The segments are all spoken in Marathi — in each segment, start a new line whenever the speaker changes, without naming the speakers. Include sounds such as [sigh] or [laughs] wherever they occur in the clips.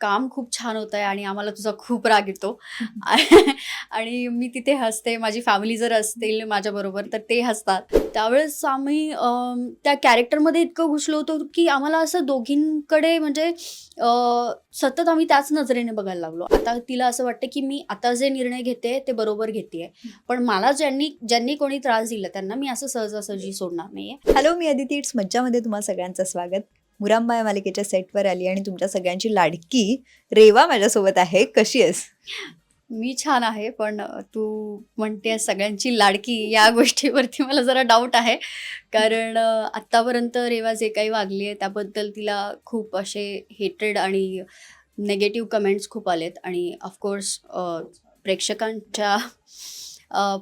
काम खूप छान होत आहे आणि आम्हाला तुझा खूप राग येतो. [laughs] आणि मी तिथे हसते माझी फॅमिली जर असतील माझ्याबरोबर तर ते हसतात. त्यावेळेस आम्ही त्या कॅरेक्टरमध्ये इतकं घुसलो होतो की आम्हाला असं दोघींकडे म्हणजे सतत आम्ही त्याच नजरेने बघायला लागलो. आता तिला असं वाटतं की मी आता जे निर्णय घेते ते बरोबर घेते पण मला ज्यांनी ज्यांनी कोणी त्रास दिला त्यांना मी असं सहजासहजी सोडणार नाहीये.
हॅलो मी अदिती इट्स मज्जामध्ये तुम्हा सगळ्यांचं स्वागत. मुरांबा मालिकेच्या सेटवर आली आणि तुमच्या सगळ्यांची लाडकी रेवा माझ्यासोबत आहे. कशी आहेस?
मी छान आहे पण तू म्हणते सगळ्यांची लाडकी या गोष्टीवरती मला जरा डाऊट आहे. कारण आत्तापर्यंत रेवा जे काही वागली आहे त्याबद्दल तिला खूप असे हेटेड आणि नेगेटिव्ह कमेंट्स खूप आलेत. आणि ऑफकोर्स प्रेक्षकांच्या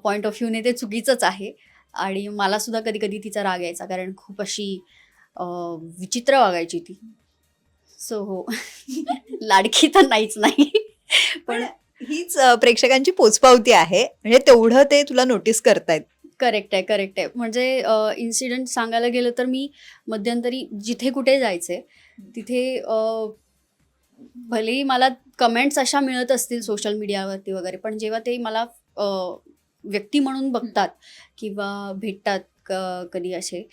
पॉईंट ऑफ व्ह्यूने ते चुकीचंच आहे. आणि मला सुद्धा कधी कधी तिचा राग यायचा कारण खूप अशी विचित्र वागायची ती. सो हो. [laughs] लाडकी तर नाहीच नाही. पण
हीच प्रेक्षकांची पोचपावती आहे. म्हणजे तेवढं ते तुला नोटीस करतायत.
करेक्ट आहे करेक्ट आहे. म्हणजे इन्सिडेंट सांगायला गेलं तर मी मध्यंतरी जिथे कुठे जायचे तिथे भलेही मला कमेंट्स अशा मिळत असतील सोशल मीडियावरती वगैरे पण जेव्हा ते मला व्यक्ती म्हणून बघतात किंवा भेटतात क- कधी असे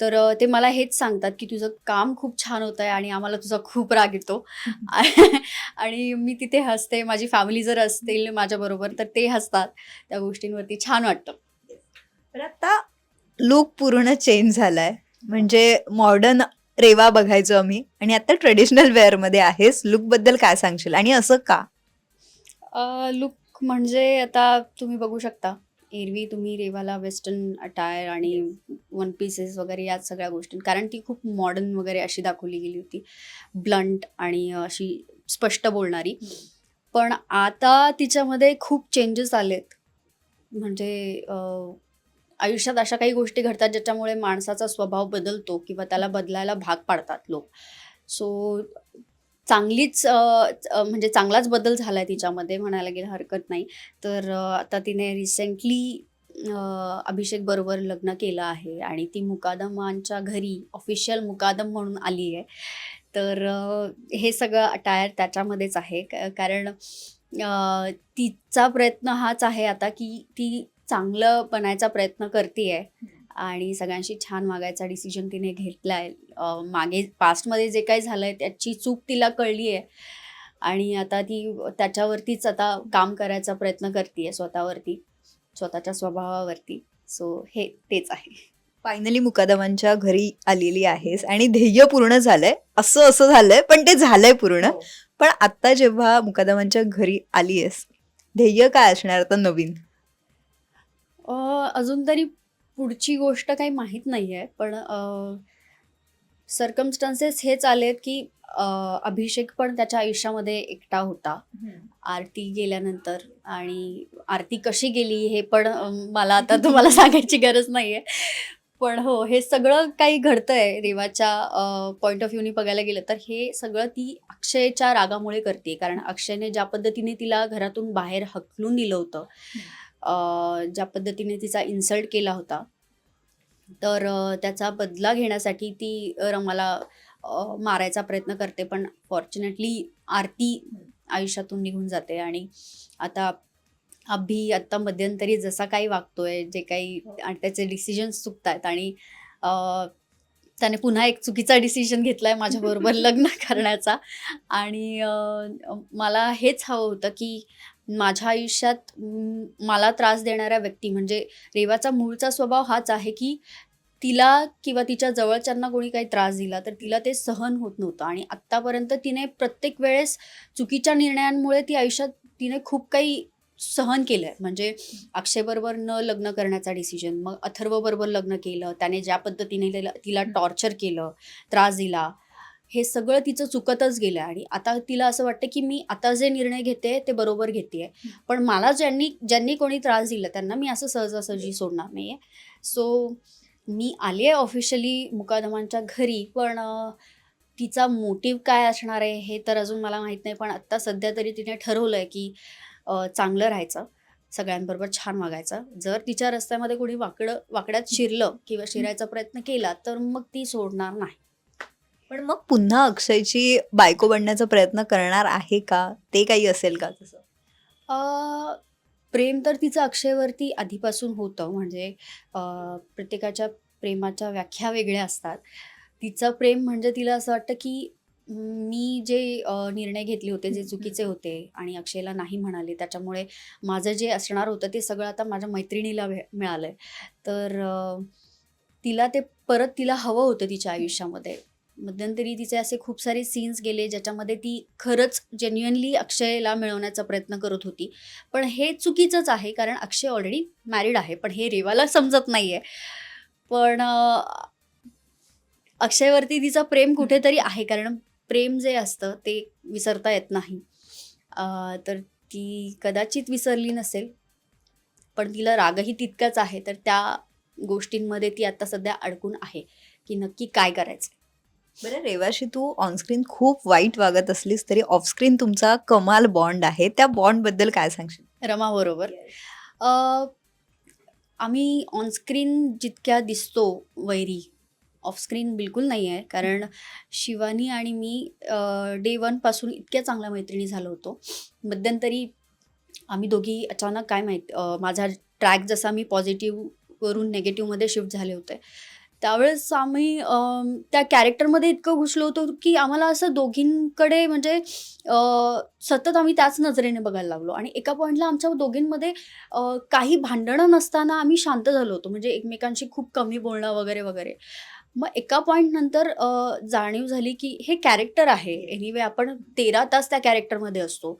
तर ते मला हेच सांगतात की तुझं काम खूप छान होत आहे आणि आम्हाला तुझा खूप राग येतो. [laughs] आणि मी तिथे हसते माझी फॅमिली जर असतील माझ्याबरोबर तर ते हसतात. त्या गोष्टींवरती छान वाटतं.
पण आता लुक पूर्ण चेंज झालाय. म्हणजे मॉडर्न रेवा बघायचो आम्ही आणि आता ट्रेडिशनल वेअरमध्ये आहेस. लुकबद्दल काय सांगशील आणि असं का?
लुक म्हणजे आता तुम्ही बघू शकता. एरवी तुम्ही रेवाला वेस्टर्न अटायर आणि वन पीसेस वगैरे या सगळ्या गोष्टी. कारण ती खूप मॉडर्न वगैरे अशी दाखवली गेली होती. ब्लंट आणि अशी स्पष्ट बोलणारी. पण आता तिच्यामध्ये खूप चेंजेस आलेत. म्हणजे आयुष्यात अशा काही गोष्टी घडतात ज्याच्यामुळे माणसाचा स्वभाव बदलतो किंवा त्याला बदलायला भाग पाडतात लोक. सो चांगलीच म्हणजे चांगलाच बदल झाला आहे तिच्यामध्ये म्हणायला गेलं हरकत नाही. तर आता तिने रिसेंटली अभिषेक बरोबर लग्न केलं आहे आणि ती मुकादमांच्या घरी ऑफिशियल मुकादम म्हणून आली आहे. तर हे सगळं अटायर त्याच्यामध्येच आहे. कारण तिचा प्रयत्न हाच आहे आता की ती चांगलं बनायचा प्रयत्न करते आहे आणि सगळ्यांशी छान वागायचा डिसिजन तिने घेतला आहे मागे पास्टमध्ये जे काही झालं आहे त्याची चूक तिला कळली आहे. आणि आता ती त्याच्यावरतीच आता काम करायचा प्रयत्न करते स्वतःवरती स्वतःच्या स्वभावावरती. सो हे तेच आहे.
फायनली मुकादमांच्या घरी आलेली आहेस आणि ध्येय पूर्ण झालंय. असं असं झालंय पण ते झालंय पूर्ण. पण आता जेव्हा मुकादमांच्या घरी आली आहेस ध्येय काय असणार आता नवीन?
अजून तरी पुढची गोष्ट काही माहीत नाही आहे पण सर्कमस्टान्सेस हेच आलेत की अभिषेक पण त्याच्या आयुष्यामध्ये एकटा होता. आरती गेल्यानंतर आणि आरती कशी गेली हे पण मला आता तुम्हाला [laughs] सांगायची गरज नाही आहे पण हो हे सगळं काही घडतंय रेवाच्या पॉईंट ऑफ व्ह्यूनी बघायला गेलं तर हे सगळं ती अक्षयच्या रागामुळे करते कारण अक्षयने ज्या पद्धतीने तिला घरातून बाहेर हकलून दिलं होतं ज्या पद्धतीने तिचा इन्सल्ट केला होता. तर त्याचा बदला घेण्यासाठी ती रमाला मारायचा प्रयत्न करते पण फॉर्च्युनेटली आरती आयुष्यातून निघून जाते आणि आता अभि आत्ता मध्यंतरी जसा काही वागतोय जे काही आणि त्याचे डिसिजन्स चुकत आहेत आणि त्याने पुन्हा एक चुकीचा डिसिजन घेतलाय माझ्याबरोबर [laughs] लग्न करण्याचा. आणि मला हेच हवं होतं की माझ्या आयुष्यात मला त्रास देणाऱ्या व्यक्ती म्हणजे रेवाचा मूळचा स्वभाव हाच आहे की तिला किंवा तिच्या जवळच्यांना कोणी काही त्रास दिला तर तिला ते सहन होत नव्हतं. आणि आत्तापर्यंत तिने प्रत्येक वेळेस चुकीच्या निर्णयांमुळे ती आयुष्यात तिने खूप काही सहन केलं आहे म्हणजे अक्षयबरोबर न लग्न करण्याचा डिसिजन मग अथर्वबरोबर लग्न केलं त्याने ज्या पद्धतीने तिला टॉर्चर केलं त्रास दिला हे सगळं तिचं चुकतच गेलं आणि आता तिला असं वाटतं की मी आता जे निर्णय घेते ते बरोबर घेते पण मला ज्यांनी ज्यांनी कोणी त्रास दिला त्यांना मी असं सहजासहजी सोडणार नाही आहे सो मी आली आहे ऑफिशियली मुकादमांच्या घरी पण तिचा मोटिव्ह काय असणार आहे हे तर अजून मला माहीत नाही. पण आत्ता सध्या तरी तिने ठरवलं आहे की चांगलं राहायचं सगळ्यांबरोबर छान वागायचं. जर तिच्या रस्त्यामध्ये कोणी वाकडं वाकड्यात शिरलं किंवा शिरायचा प्रयत्न केला तर मग ती सोडणार नाही.
पण मग पुन्हा अक्षयची बायको बनण्याचा प्रयत्न करणार आहे का? ते काही असेल का तसं?
अ, प्रेम तर तिचं अक्षयवरती आधीपासून होतं. म्हणजे अ, प्रत्येकाच्या प्रेमाच्या व्याख्या वेगळ्या असतात. तिचं प्रेम म्हणजे तिला असं वाटतं की मी जे अ, निर्णय घेतले होते जे चुकीचे होते आणि अक्षयला नाही म्हणाले त्याच्यामुळे माझं जे असणार होतं ते सगळं आता माझ्या मैत्रिणीला भे मिळालं आहे तर अ, तिला ते परत तिला हवं होतं तिच्या आयुष्यामध्ये. मध्यंतरी तिचे असे खूप सारे सीन्स गेले ज्याच्यामध्ये ती खरंच जेन्युअनली अक्षयला मिळवण्याचा प्रयत्न करत होती. पण हे चुकीचंच आहे कारण अक्षय ऑलरेडी मॅरिड आहे पण हे रेवाला समजत नाही आहे पण अक्षयवरती तिचा प्रेम कुठेतरी आहे कारण प्रेम जे असतं ते विसरता येत नाही. तर ती कदाचित विसरली नसेल पण तिला रागही तितकाच आहे तर त्या गोष्टींमध्ये ती आता सध्या अडकून आहे की नक्की काय करायचं.
बरं रेवाशी तू ऑनस्क्रीन खूप वाईट वागत असलीस तरी ऑफस्क्रीन तुमचा कमाल बॉन्ड आहे. त्या बॉन्डबद्दल काय सांगशील?
रमाबरोबर आम्ही ऑनस्क्रीन जितक्या दिसतो वैरी ऑफस्क्रीन बिलकुल नाही आहे कारण शिवानी आणि मी डे वनपासून इतक्या चांगल्या मैत्रिणी झालो होतो. मध्यंतरी आम्ही दोघी अचानक काय माहीत माझा ट्रॅक जसा मी पॉझिटिव्हवरून नेगेटिव्हमध्ये शिफ्ट झाले होते त्यावेळेस आम्ही त्या कॅरेक्टरमध्ये इतकं घुसलो होतो की आम्हाला असं दोघींकडे म्हणजे सतत आम्ही त्याच नजरेने बघायला लागलो. आणि एका पॉईंटला आमच्या दोघींमध्ये काही भांडणं नसताना आम्ही शांत झालो होतो. म्हणजे एकमेकांशी खूप कमी बोलणं वगैरे वगैरे. मग एका पॉईंट नंतर जाणीव झाली की हे कॅरेक्टर आहे. एनिवे आपण तेरा तास त्या कॅरेक्टरमध्ये असतो.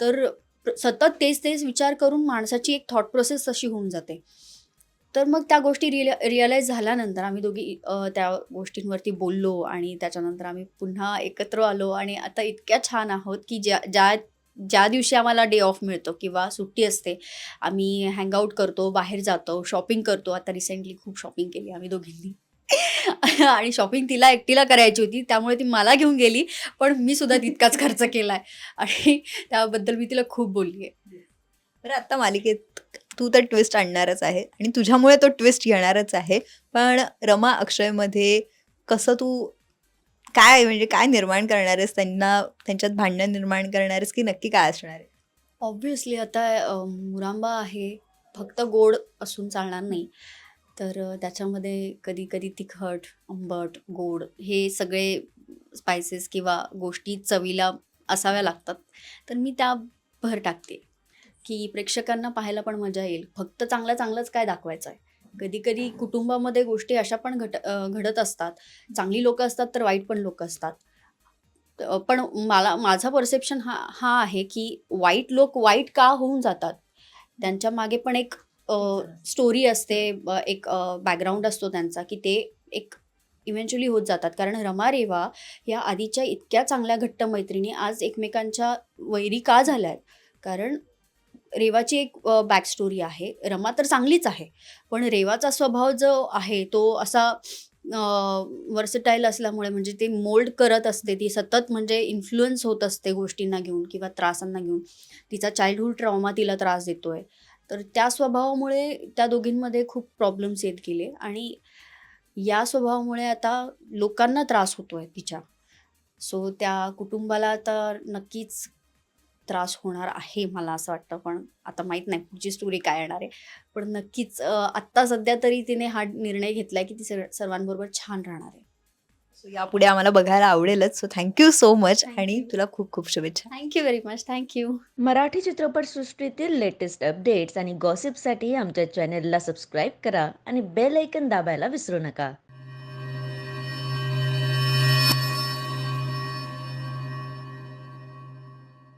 तर सतत तेच तेच विचार करून माणसाची एक थॉट प्रोसेस तशी होऊन जाते. तर मग त्या गोष्टी रिअल रिअलाईज झाल्यानंतर आम्ही दोघी त्या गोष्टींवरती बोललो आणि त्याच्यानंतर आम्ही पुन्हा एकत्र आलो आणि आता इतक्या छान आहोत की ज्या ज्या ज्या दिवशी आम्हाला डे ऑफ मिळतो किंवा सुट्टी असते आम्ही हँगआउट करतो बाहेर जातो शॉपिंग करतो. आता रिसेंटली खूप शॉपिंग केली आम्ही दोघींनी. [laughs] आणि शॉपिंग तिला एकटीला करायची होती त्यामुळे ती मला घेऊन गेली पण मी सुद्धा तितकाच खर्च केला आहे आणि त्याबद्दल मी तिला खूप बोलली आहे
बरं आता मालिकेत तू तर ट्विस्ट आणणारच आहे आणि तुझ्यामुळे तो ट्विस्ट येणारच आहे. पण रमा अक्षयमध्ये कसं तू काय म्हणजे काय निर्माण करणार आहेस? त्यांना त्यांच्यात भांडणं निर्माण करणार आहेस की नक्की काय असणार आहे?
ऑब्व्हियसली आता मुरांबा आहे फक्त गोड असून चालणार नाही. तर त्याच्यामध्ये कधी कधी तिखट आंबट गोड हे सगळे स्पायसेस किंवा गोष्टी चवीला असाव्या लागतात. तर मी त्या भर टाकते. की प्रेक्षकांना पाहायला पण मजा येईल. फक्त चांगलं चांगलंच काय दाखवायचं आहे. कधी कधी कुटुंबामध्ये गोष्टी अशा पण घट घडत असतात. चांगली लोकं असतात तर वाईट पण लोक असतात. पण मला माझा परसेप्शन हा हा आहे की वाईट लोक वाईट का होऊन जातात? त्यांच्या मागे पण एक स्टोरी असते. एक बॅकग्राऊंड असतो त्यांचा की ते एक इव्हेंच्युअली होत जातात. कारण रमा रेवा या आधीच्या इतक्या चांगल्या घट्ट मैत्रिणी आज एकमेकांच्या वैरी का झाल्या आहेत कारण रेवाची एक बॅक स्टोरी आहे. रमा तर चांगलीच आहे पण रेवाचा स्वभाव जो आहे तो असा वर्सटाईल असल्यामुळे म्हणजे ते मोल्ड करत असते ती सतत म्हणजे इन्फ्लुअन्स होत असते गोष्टींना घेऊन किंवा त्रासांना घेऊन. तिचा चाइल्डहूड ट्रॉमा तिला त्रास देतोय. तर त्या स्वभावामुळे त्या दोघींमध्ये खूप प्रॉब्लेम्स येत गेले आणि या स्वभावामुळे आता लोकांना त्रास होतोय तिच्या. सो त्या कुटुंबाला आता नक्कीच त्रास होणार आहे मला असं वाटतं. पण आता माहीत नाही पुढची स्टोरी काय येणार आहे. पण नक्कीच आत्ता सध्या तरी तिने हा निर्णय घेतलाय की ती सर्व- सर्वांबरोबर छान राहणार आहे.
सो यापुढे आम्हाला बघायला आवडेलच. So thank you so much आणि. तुला खूप खूप शुभेच्छा.
Thank you very much thank you
Marathi चित्रपटसृष्टीतील लेटेस्ट अपडेट्स आणि गॉसिपसाठी आमच्या चॅनेलला सबस्क्राईब करा आणि बेल ऐकन दाबायला विसरू नका.